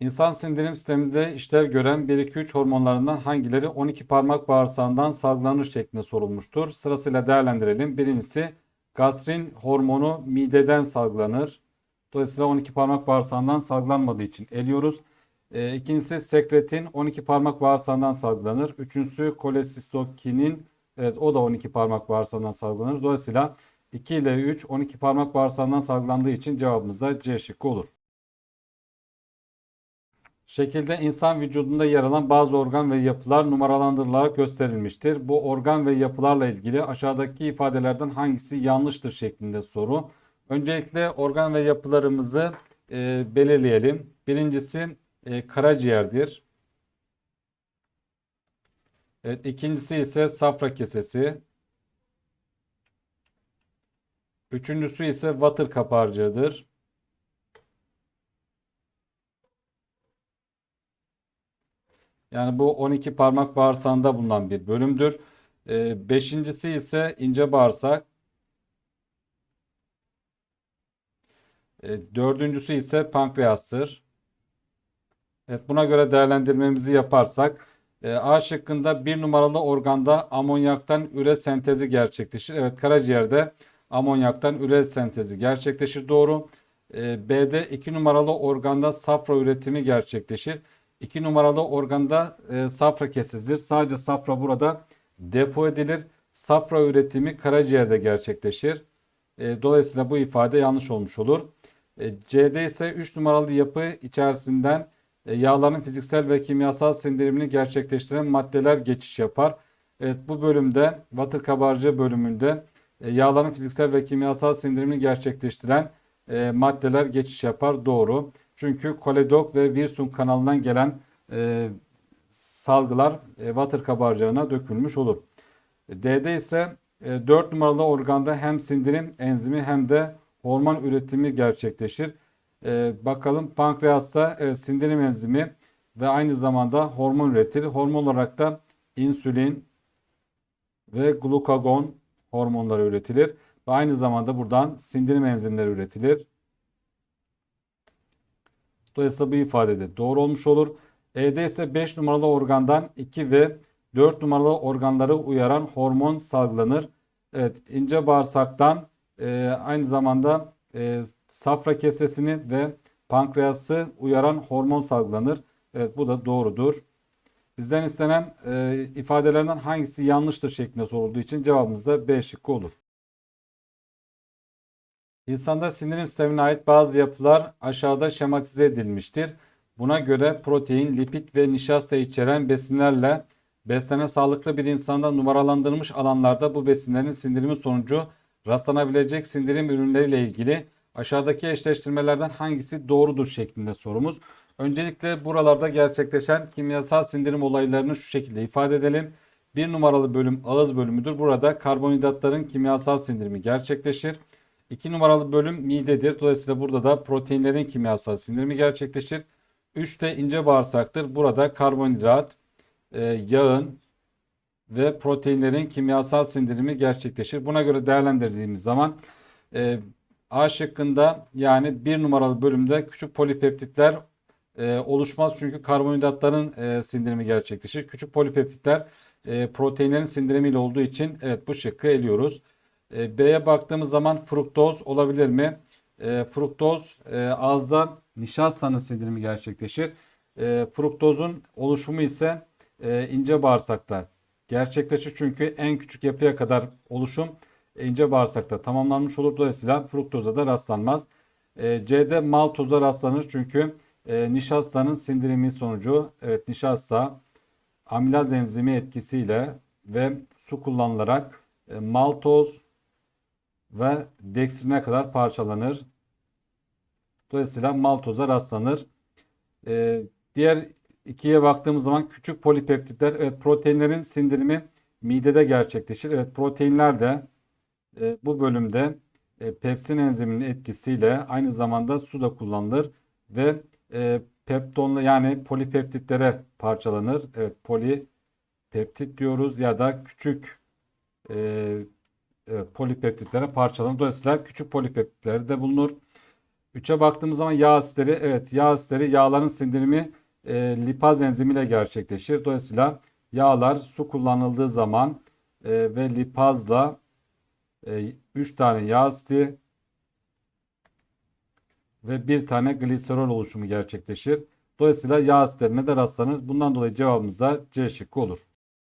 İnsan sindirim sisteminde işlev gören 1-2-3 hormonlarından hangileri 12 parmak bağırsağından salgılanır şeklinde sorulmuştur. Sırasıyla değerlendirelim. Birincisi gastrin hormonu mideden salgılanır. Dolayısıyla 12 parmak bağırsağından salgılanmadığı için eliyoruz. E, ikincisi sekretin 12 parmak bağırsağından salgılanır. Üçüncüsü kolesistokinin evet o da 12 parmak bağırsağından salgılanır. Dolayısıyla 2 ile 3 12 parmak bağırsağından salgılandığı için cevabımız da C şıkkı olur. Şekilde insan vücudunda yer alan bazı organ ve yapılar numaralandırılarak gösterilmiştir. Bu organ ve yapılarla ilgili aşağıdaki ifadelerden hangisi yanlıştır şeklinde soru. Öncelikle organ ve yapılarımızı e, belirleyelim. Birincisi e, karaciğerdir. Evet, ikincisi ise safra kesesi. Üçüncüsü ise vatır kaparcığıdır. Yani bu 12 parmak bağırsağında bulunan bir bölümdür. Ee, beşincisi ise ince bağırsak. Ee, dördüncüsü ise pankreastır. Evet, buna göre değerlendirmemizi yaparsak e, A şıkkında bir numaralı organda amonyaktan üre sentezi gerçekleşir. Evet karaciğerde amonyaktan üre sentezi gerçekleşir doğru. E, B'de 2 numaralı organda safra üretimi gerçekleşir. 2 numaralı organda e, safra kesizdir. Sadece safra burada depo edilir. Safra üretimi karaciğerde gerçekleşir. E, dolayısıyla bu ifade yanlış olmuş olur. E, C'de ise 3 numaralı yapı içerisinden e, yağların fiziksel ve kimyasal sindirimini gerçekleştiren maddeler geçiş yapar. Evet bu bölümde vatır kabarcığı bölümünde e, yağların fiziksel ve kimyasal sindirimini gerçekleştiren e, maddeler geçiş yapar. Doğru. Çünkü koledok ve Wirsung kanalından gelen e, salgılar e, vatır kabarcığına dökülmüş olur. D'de ise e, 4 numaralı organda hem sindirim enzimi hem de hormon üretimi gerçekleşir. E, bakalım pankreasta e, sindirim enzimi ve aynı zamanda hormon üretir. Hormon olarak da insülin ve glukagon hormonları üretilir. Ve aynı zamanda buradan sindirim enzimleri üretilir. Dolayısıyla bu ifade de doğru olmuş olur. E'de ise 5 numaralı organdan 2 ve 4 numaralı organları uyaran hormon salgılanır. Evet ince bağırsaktan e, aynı zamanda e, safra kesesini ve pankreası uyaran hormon salgılanır. Evet bu da doğrudur. Bizden istenen e, ifadelerden hangisi yanlıştır şeklinde sorulduğu için cevabımız da B şıkkı olur. İnsanda sindirim sistemine ait bazı yapılar aşağıda şematize edilmiştir. Buna göre protein, lipid ve nişasta içeren besinlerle beslenen sağlıklı bir insanda numaralandırılmış alanlarda bu besinlerin sindirimi sonucu rastlanabilecek sindirim ürünleriyle ilgili aşağıdaki eşleştirmelerden hangisi doğrudur şeklinde sorumuz. Öncelikle buralarda gerçekleşen kimyasal sindirim olaylarını şu şekilde ifade edelim. Bir numaralı bölüm ağız bölümüdür. Burada karbonhidratların kimyasal sindirimi gerçekleşir. 2 numaralı bölüm midedir. Dolayısıyla burada da proteinlerin kimyasal sindirimi gerçekleşir. 3 de ince bağırsaktır. Burada karbonhidrat, e, yağın ve proteinlerin kimyasal sindirimi gerçekleşir. Buna göre değerlendirdiğimiz zaman e, A şıkkında yani 1 numaralı bölümde küçük polipeptitler e, oluşmaz. Çünkü karbonhidratların e, sindirimi gerçekleşir. Küçük polipeptitler e, proteinlerin sindirimiyle olduğu için evet bu şıkkı eliyoruz. E, B'ye baktığımız zaman fruktoz olabilir mi? E, fruktoz e, ağızda nişastanın sindirimi gerçekleşir. E, fruktozun oluşumu ise e, ince bağırsakta gerçekleşir. Çünkü en küçük yapıya kadar oluşum ince bağırsakta tamamlanmış olur. Dolayısıyla fruktoza da rastlanmaz. E, C'de maltoza rastlanır çünkü e, nişastanın sindirimi sonucu evet nişasta amilaz enzimi etkisiyle ve su kullanılarak e, maltoz ve dekstrine kadar parçalanır. Dolayısıyla maltoza rastlanır. Ee, diğer ikiye baktığımız zaman küçük polipeptitler, evet proteinlerin sindirimi midede gerçekleşir. Evet proteinler de e, bu bölümde e, pepsin enziminin etkisiyle aynı zamanda su da kullanılır ve e, peptonla yani polipeptitlere parçalanır. Evet polipeptit diyoruz ya da küçük e, polipeptitlere parçalanır. Dolayısıyla küçük polipeptitler de bulunur. 3'e baktığımız zaman yağ asitleri evet yağ asitleri yağların sindirimi e, lipaz enzimiyle gerçekleşir. Dolayısıyla yağlar su kullanıldığı zaman e, ve lipazla 3 tane yağ asidi ve bir tane gliserol oluşumu gerçekleşir. Dolayısıyla yağ asitlerine de rastlanır. Bundan dolayı cevabımız da C şıkkı olur.